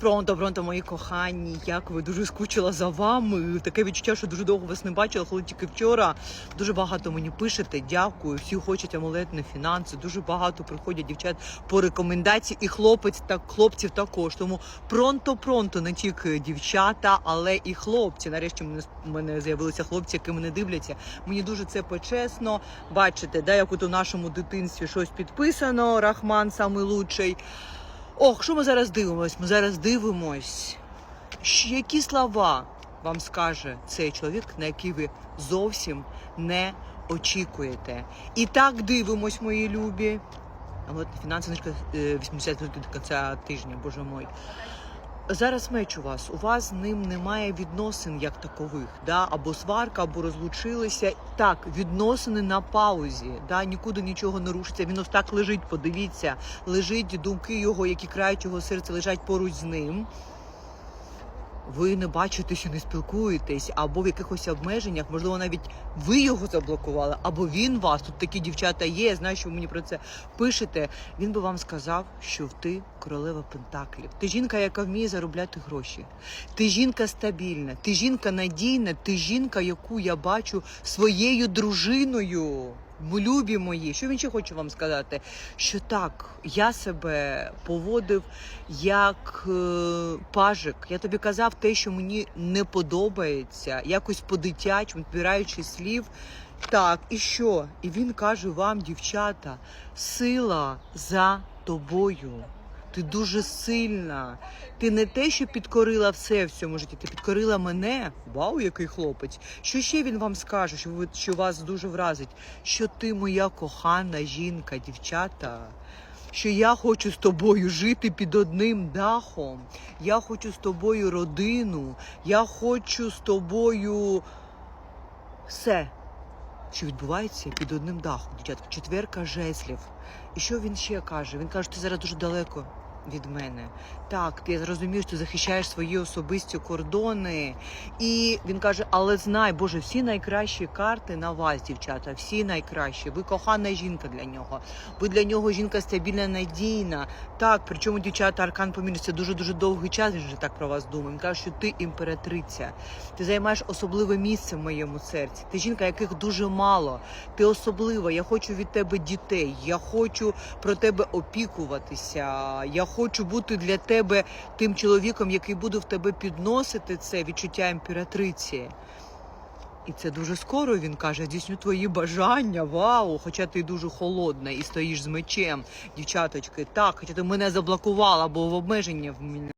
Пронто, пронто, мої кохані, як ви дуже скучила за вами. Таке відчуття, що дуже довго вас не бачила, коли тільки вчора. Дуже багато мені пишете. Дякую. Всі хочуть амулетні фінанси. Дуже багато приходять дівчат по рекомендації, і хлопець так хлопців також. Тому пронто, пронто не тільки дівчата, але і хлопці. Нарешті мене мене з'явилися хлопці, які мене дивляться. Мені дуже це почесно. Бачите, да, як от у нашому дитинстві щось підписано. Рахман самий лучший. Ох, що ми зараз дивимось? Ми зараз дивимось, які слова вам скаже цей чоловік, на який ви зовсім не очікуєте. І так дивимось, мої любі. А от фінансова книжка е, 80 до кінця тижня, боже мой. Зараз меч у вас. У вас з ним немає відносин як такових, да? або сварка, або розлучилися. Так, відносини на паузі, да? нікуди нічого не рушиться. Він ось так лежить, подивіться, лежить думки його, які крають його серце, лежать поруч з ним. Ви не бачитеся, не спілкуєтесь, або в якихось обмеженнях, можливо, навіть ви його заблокували, або він вас. Тут такі дівчата є. Я знаю, що ви мені про це пишете. Він би вам сказав, що ти королева пентаклів. Ти жінка, яка вміє заробляти гроші. Ти жінка стабільна, ти жінка надійна, ти жінка, яку я бачу своєю дружиною. Любі мої, що він ще хоче вам сказати? Що так, я себе поводив як е, пажик. Я тобі казав те, що мені не подобається, якось по-дитячому, підбираючи слів. Так, і що? І він каже вам, дівчата, сила за тобою. Ти дуже сильна. Ти не те, що підкорила все в цьому житті, ти підкорила мене. Вау, який хлопець. Що ще він вам скаже, що ви що вас дуже вразить? Що ти моя кохана жінка, дівчата. Що я хочу з тобою жити під одним дахом. Я хочу з тобою родину. Я хочу з тобою все, що відбувається під одним дахом, дівчатка. Четверка жезлів. І що він ще каже? Він каже, ти зараз дуже далеко від мене. Так, ти зрозумів, що ти захищаєш свої особисті кордони. І він каже: але знай, Боже, всі найкращі карти на вас, дівчата, всі найкращі. Ви кохана жінка для нього. Ви для нього жінка стабільна, надійна. Так, причому дівчата аркан помінюється дуже дуже довгий час. Він вже так про вас думає. Він каже, що ти імператриця. Ти займаєш особливе місце в моєму серці. Ти жінка, яких дуже мало. Ти особлива. Я хочу від тебе дітей. Я хочу про тебе опікуватися. Я хочу бути для тебе тим чоловіком, який буде в тебе підносити це відчуття імператриці. І це дуже скоро він каже: дійсню твої бажання. Вау! Хоча ти дуже холодна і стоїш з мечем, дівчаточки. Так, хоча ти мене заблокувала, бо в обмеження в мене.